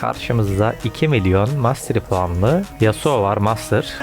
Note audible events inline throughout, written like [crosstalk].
karşımızda 2 milyon Mastery puanlı Yasuo var Master.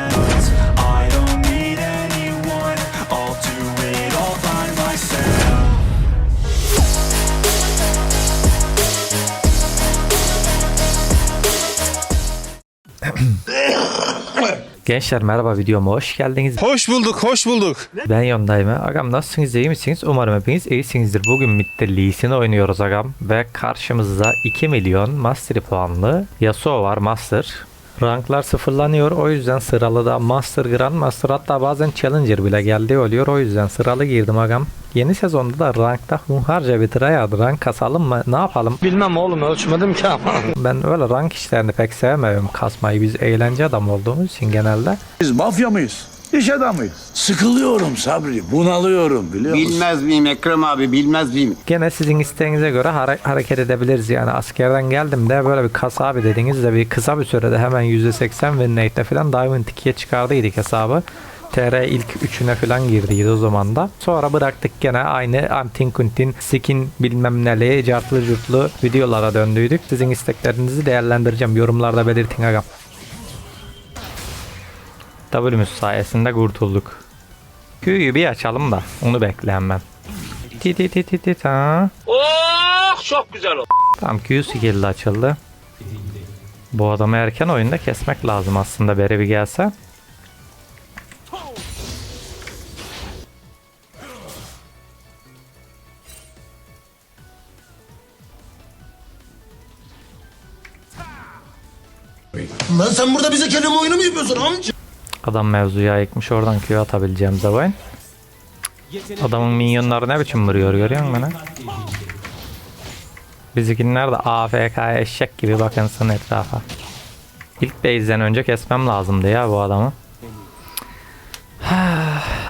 Gençler merhaba videoma hoş geldiniz. Hoş bulduk, hoş bulduk. Ben Yondayım. Agam nasılsınız iyi misiniz? Umarım hepiniz iyisinizdir. Bugün Mid'de Lee Sin oynuyoruz agam. Ve karşımızda 2 milyon Mastery puanlı Yasuo var Master. Ranklar sıfırlanıyor. O yüzden sıralı da Master, Grand Master hatta bazen Challenger bile geldi oluyor. O yüzden sıralı girdim agam. Yeni sezonda da rankta hunharca bir tryhard rank kasalım mı? Ne yapalım? Bilmem oğlum ölçmedim ki ama. [laughs] Ben öyle rank işlerini pek sevmiyorum kasmayı. Biz eğlence adam olduğumuz için genelde. Biz mafya mıyız? İş adamıyız. Sıkılıyorum Sabri, bunalıyorum biliyor musun? Bilmez miyim Ekrem abi bilmez miyim? Gene sizin isteğinize göre hare- hareket edebiliriz yani askerden geldim de böyle bir kas abi dediğiniz de bir kısa bir sürede hemen %80 win falan Diamond 2'ye çıkardıydık hesabı. TR ilk 3'üne falan girdiydi o zaman da. Sonra bıraktık gene aynı Antin Kuntin skin bilmem neli cartlı curtlu videolara döndüydük. Sizin isteklerinizi değerlendireceğim. Yorumlarda belirtin agam. W'müz sayesinde kurtulduk. Q'yu bir açalım da onu bekleyen ben. Ti ti ti ti ti ta. Oh çok güzel oldu. Tamam Q skill'de açıldı. Bu adamı erken oyunda kesmek lazım aslında beri bir gelse. Lan sen burada bize kelime oyunu mu yapıyorsun amca? Adam mevzuyu ayıkmış oradan Q atabileceğim zaman. Adamın minyonları ne biçim vuruyor görüyor musun beni? Bizimkiler de AFK eşek gibi bakınsın etrafa. İlk base'den önce kesmem lazımdı ya bu adamı. [sighs]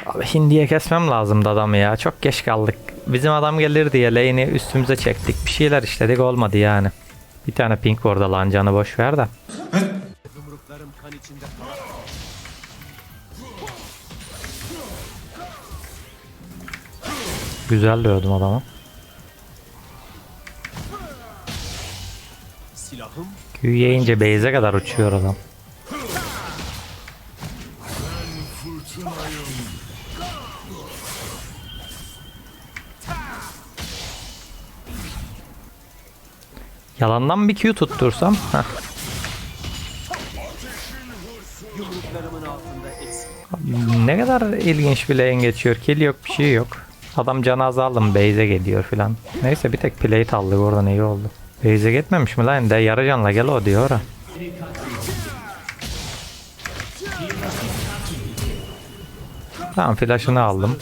Abi Hindi'ye kesmem lazımdı adamı ya. Çok geç kaldık. Bizim adam gelir diye lane'i üstümüze çektik. Bir şeyler işledik olmadı yani. Bir tane pink orada lan canı boş ver de. Güzel dövdüm adamı. Q yiyince base'e kadar uçuyor adam. Yalandan bir Q tuttursam. Heh. Ne kadar ilginç bir lane geçiyor. Kill yok bir şey yok. Adam canı azaldım base'e geliyor filan. Neyse bir tek plate aldık oradan iyi oldu. Base'e gitmemiş mi lan? De yarı canla gel o diyor ha. Tamam flash'ını aldım.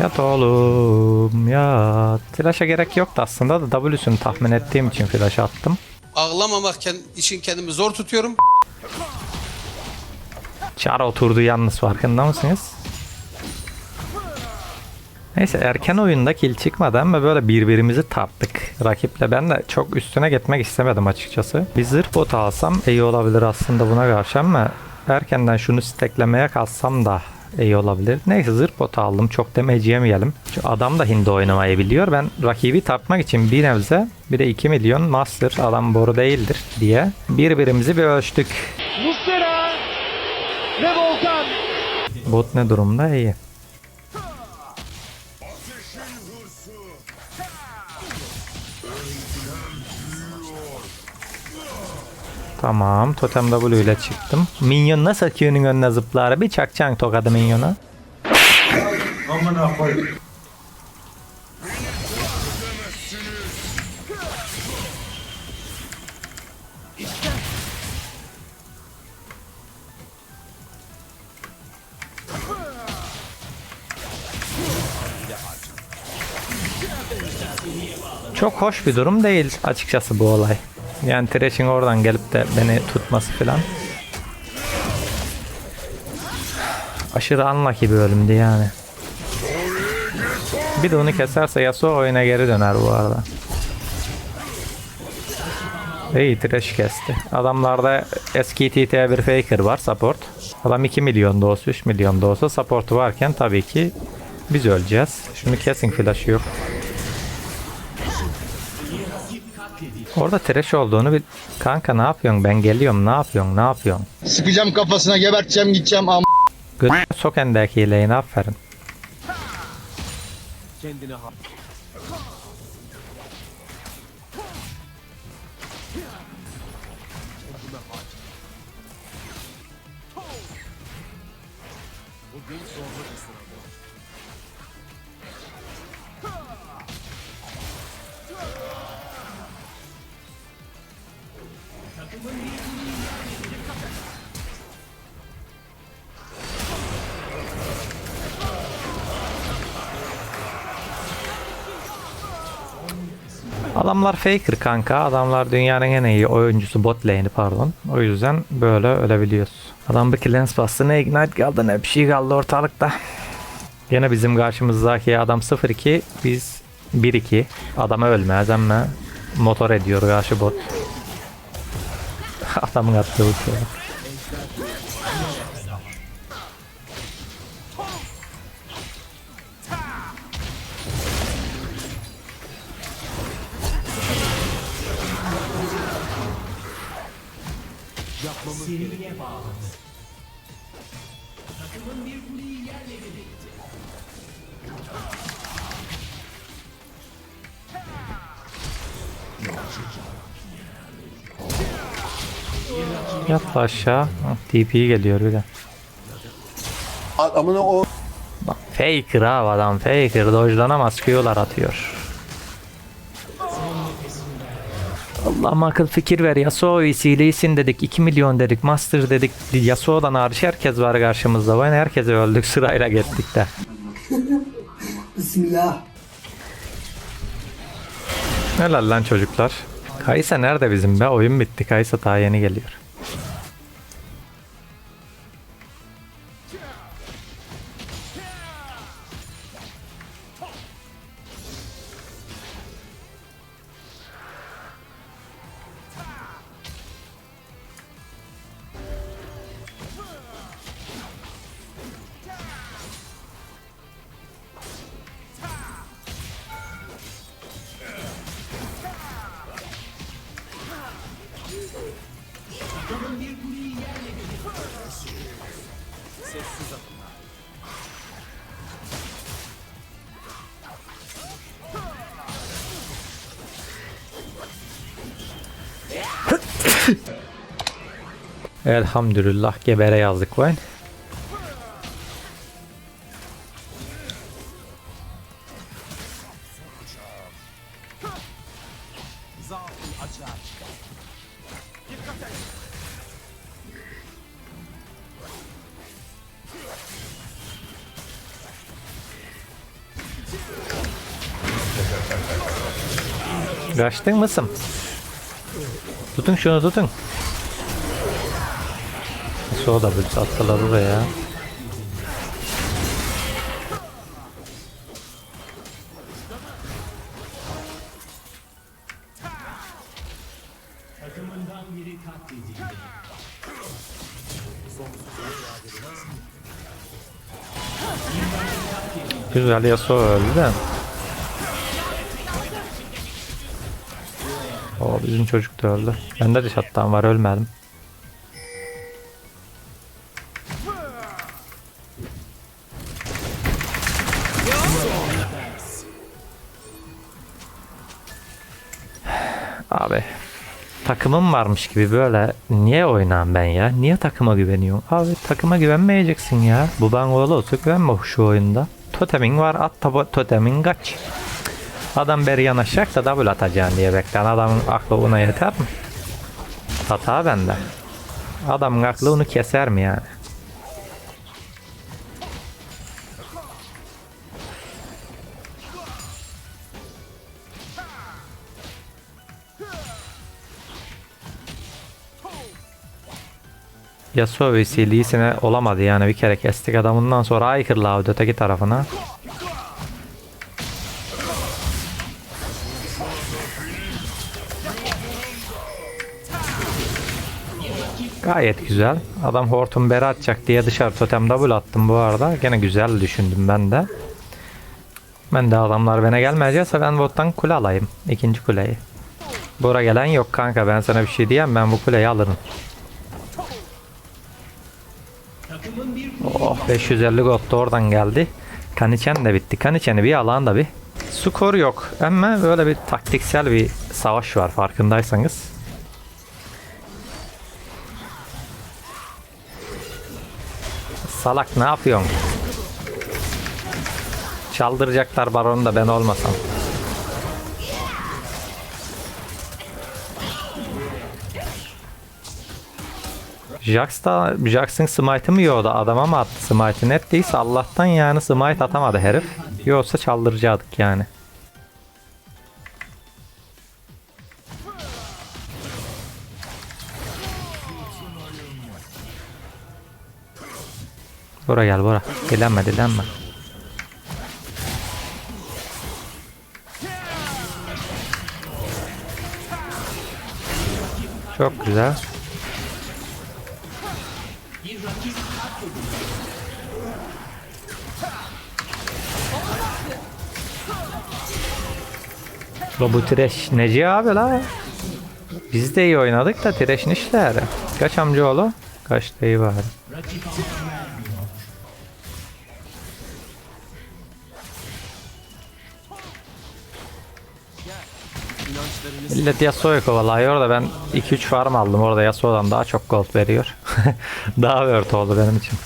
Yat oğlum yat. Flash'a gerek yoktu aslında da W'sünü tahmin ettiğim için flash attım. ağlamamak için kendimi zor tutuyorum. Çar oturdu yalnız farkında mısınız? Neyse erken oyunda kill çıkmadı ama böyle birbirimizi tarttık rakiple. Ben de çok üstüne gitmek istemedim açıkçası. Bir zırh botu alsam iyi olabilir aslında buna karşı ama erkenden şunu steklemeye kalsam da iyi olabilir. Neyse zırh botu aldım çok demeci yemeyelim. Şu adam da hindi oynamayı biliyor. Ben rakibi tartmak için bir nebze bir de 2 milyon master adam boru değildir diye birbirimizi bir ölçtük. Bot ne durumda? İyi. Tamam. Totem W ile çıktım. Minyon nasıl Q'nun önüne zıplar? Bir çakacaksın tokadı minyona. Çok hoş bir durum değil açıkçası bu olay. Yani Thresh'in oradan gelip de beni tutması falan. Aşırı unlucky bir ölümdü yani. Bir de onu keserse Yasuo oyuna geri döner bu arada. İyi Thresh kesti. Adamlarda eski TT bir Faker var support. Adam 2 milyon da olsa 3 milyon da olsa supportu varken tabii ki biz öleceğiz. Şunu kesin flash'ı yok. Orada trash olduğunu bil. Kanka ne yapıyorsun? Ben geliyorum. Ne yapıyorsun? Ne yapıyorsun? Sıkacağım kafasına geberteceğim gideceğim am. Göt sok endeki hileğini aferin. Adamlar faker kanka. Adamlar dünyanın en iyi oyuncusu bot lane'i pardon. O yüzden böyle ölebiliyoruz. Adam bir lens bastı ne ignite kaldı ne bir şey kaldı ortalıkta. Yine bizim karşımızdaki adam 0-2 biz 1-2. Adamı ölmez ama motor ediyor karşı bot. [laughs] Adamın attığı uçuyor. Yat aşağı. Hah, TP geliyor bir de. Amına o. Bak faker abi adam faker dojlanamaz Q'lar atıyor. Allah'ım akıl fikir ver Yasuo VC'liysin dedik 2 milyon dedik Master dedik Yasuo'dan hariç herkes var karşımızda ben herkese öldük sırayla gittik de. [laughs] Bismillah. Helal lan çocuklar. Kaysa nerede bizim be oyun bitti Kaysa daha yeni geliyor. [laughs] Elhamdülillah gebere yazdık vay. Kaçtın mısın? Tutun şunu tutun. Soğuda bir attılar oraya. Güzel Yasuo öldü de. Bizim çocuk da öldü. Bende de şattan var ölmedim. Abi takımım varmış gibi böyle niye oynam ben ya? Niye takıma güveniyorum? Abi takıma güvenmeyeceksin ya. Bu ben olsa güvenme şu oyunda. Totemin var at totemin kaç. Adam beri yanaşacak da double atacaksın diye bekleyen adamın aklı ona yeter mi? Hata bende. Adamın aklı onu keser mi yani? Yasuo vesilesine olamadı yani bir kere kestik adamından sonra aykırı öteki tarafına. Gayet güzel. Adam hortum beri atacak diye dışarı totem double attım bu arada. Gene güzel düşündüm ben de. Ben de adamlar bana gelmeyecekse ben bottan kule alayım. ikinci kuleyi. Bora gelen yok kanka ben sana bir şey diyeyim ben bu kuleyi alırım. Oh 550 gold da oradan geldi. Kaniçen de bitti. Kaniçen'i bir alan da bir. Skor yok ama böyle bir taktiksel bir savaş var farkındaysanız. Salak ne yapıyorsun? Çaldıracaklar baronu da ben olmasam. Jax da Jax'ın smite'ı mı yiyordu? Adama mı attı smite'ı? Net değilse Allah'tan yani smite atamadı herif. Yoksa çaldıracaktık yani. Bora gel Bora. Dilenme dilenme. Çok güzel. La bu Tireş neci abi la? Biz de iyi oynadık da Tireş nişler. Kaç amcaoğlu? Kaç iyi bari. Millet Yasuo'yu kovalıyor da ben 2-3 farm aldım orada Yasuo'dan daha çok gold veriyor. [laughs] daha worth oldu benim için.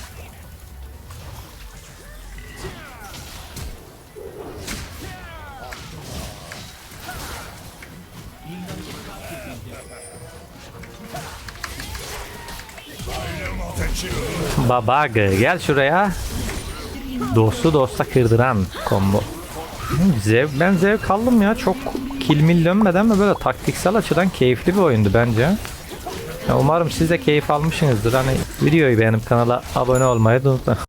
Babag gel şuraya. Dostu dosta kırdıran combo. Zev, ben zevk aldım ya çok kilmil dönmeden ve böyle taktiksel açıdan keyifli bir oyundu bence. Ya umarım siz de keyif almışsınızdır. Hani videoyu beğenip kanala abone olmayı da unutmayın.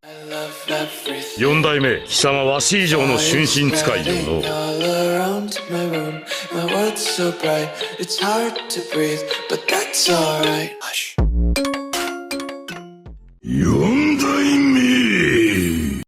四代目貴様わし以上の春心使いよの All around my room, my world's so bright, it's hard to breathe, but that's alright. Hush. Yum